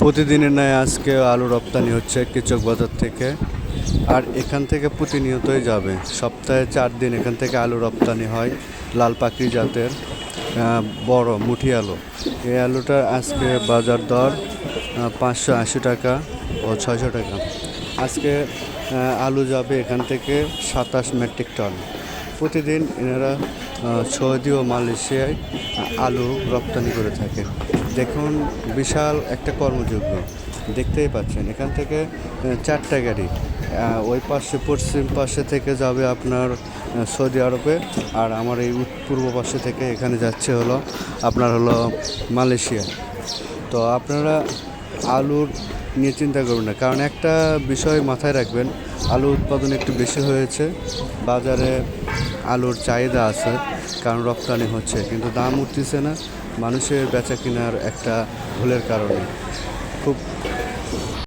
প্রতিদিনের ন্যায় আজকে আলু রপ্তানি হচ্ছে কৃষক বাজার থেকে। আর এখান থেকে প্রতিনিয়তই যাবে। সপ্তাহে চার দিন এখান থেকে আলু রপ্তানি হয় লাল পাখি জাতের বড় মুঠি আলু। এই আলুটার আজকে বাজার দর পাঁচশো আশি টাকা ও ছয়শো টাকা। আজকে আলু যাবে এখান থেকে সাতাশ মেট্রিক টন। প্রতিদিন এনারা সৌদি ও মালয়েশিয়ায় আলু রপ্তানি করে থাকে দেখুন, বিশাল একটা কর্মযোগ্য। দেখতেই পাচ্ছেন, এখান থেকে চারটা গাড়ি। ওই পাশে, পশ্চিম পাশে থেকে যাবে আপনার সৌদি আরবে, আর আমার এই পূর্ব পাশে থেকে এখানে যাচ্ছে হলো, আপনার হলো মালয়েশিয়া। তো আপনারা আলুর নিয়ে চিন্তা করবেন না, কারণ একটা বিষয় মাথায় রাখবেন, আলু উৎপাদন একটু বেশি হয়েছে, বাজারে আলুর চাহিদা আছে, কারণ রপ্তানি হচ্ছে। কিন্তু দাম উঠতেছে না, মানুষের বেচা কেনার একটা ভুলের কারণে। খুব